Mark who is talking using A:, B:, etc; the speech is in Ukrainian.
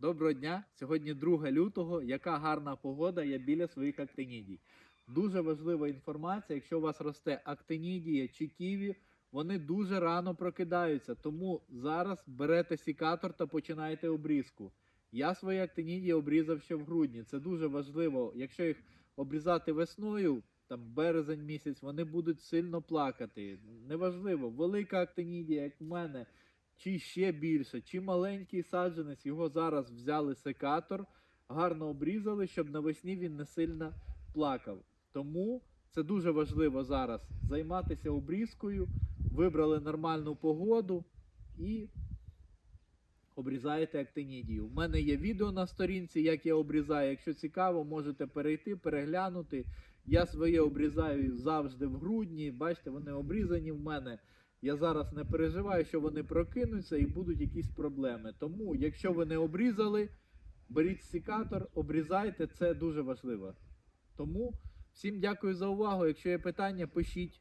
A: Доброго дня! Сьогодні 2 лютого. Яка гарна погода, я біля своїх актинідій. Дуже важлива інформація, якщо у вас росте актинідія чи ківі, вони дуже рано прокидаються. Тому зараз берете сікатор та починаєте обрізку. Я свої актинідії обрізав ще в грудні. Це дуже важливо. Якщо їх обрізати весною, там березень місяць, вони будуть сильно плакати. Неважливо, велика актинідія, як в мене, чи ще більше, чи маленький саджанець, його зараз взяли секатор, гарно обрізали, щоб навесні він не сильно плакав. Тому це дуже важливо зараз займатися обрізкою, вибрали нормальну погоду і обрізаєте актинідію. У мене є відео на сторінці, як я обрізаю. Якщо цікаво, можете перейти, переглянути. Я своє обрізаю завжди в грудні. Бачите, вони обрізані в мене. Я зараз не переживаю, що вони прокинуться і будуть якісь проблеми. Тому, якщо ви не обрізали, беріть секатор, обрізайте, це дуже важливо. Тому всім дякую за увагу. Якщо є питання, пишіть.